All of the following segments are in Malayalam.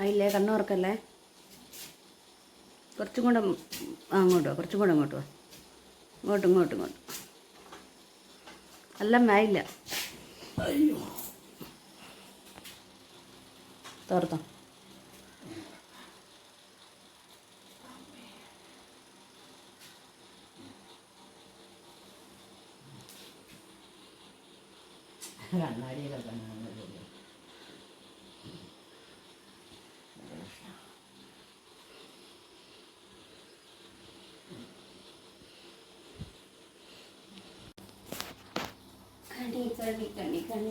ആയില്ലേ? കണ്ണു തുറക്കല്ലേ കുറച്ചും കൂടെ അങ്ങോട്ട് വാ. കുറച്ചും കൂടെ അങ്ങോട്ട് വാ. ഇങ്ങോട്ട് ഇങ്ങോട്ട് ഇങ്ങോട്ട്. എല്ലാം ആയില്ല. തുറത്തോ. കണ്ണാടിയിലൊക്കെ ikan ikan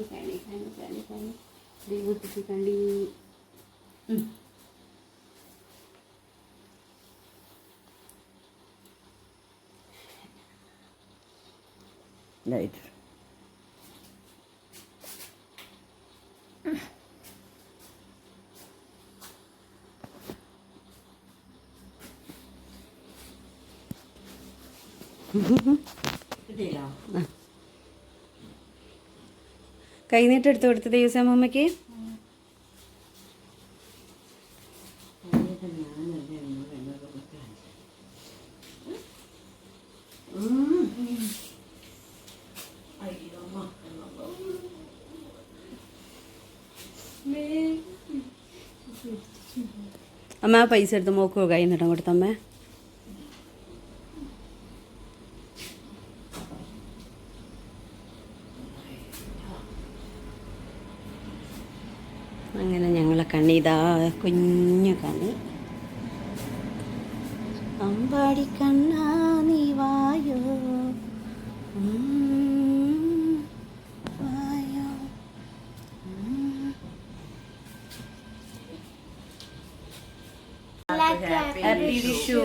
Mm-hmm. കൈനീട്ട് എടുത്ത് കൊടുത്തത് യൂസമ്മമ്മയ്ക്ക്? അമ്മ പൈസ എടുത്ത് മോക്ക് കൈ നീട്ടം കൊടുത്തമ്മേ. അങ്ങനെ ഞങ്ങളെ കണ്ണി ഇതാ കുഞ്ഞു കണ്ണി. അമ്പാടി കണ്ണാ നീ വായോ? വായോ? ഹാപ്പി വിഷു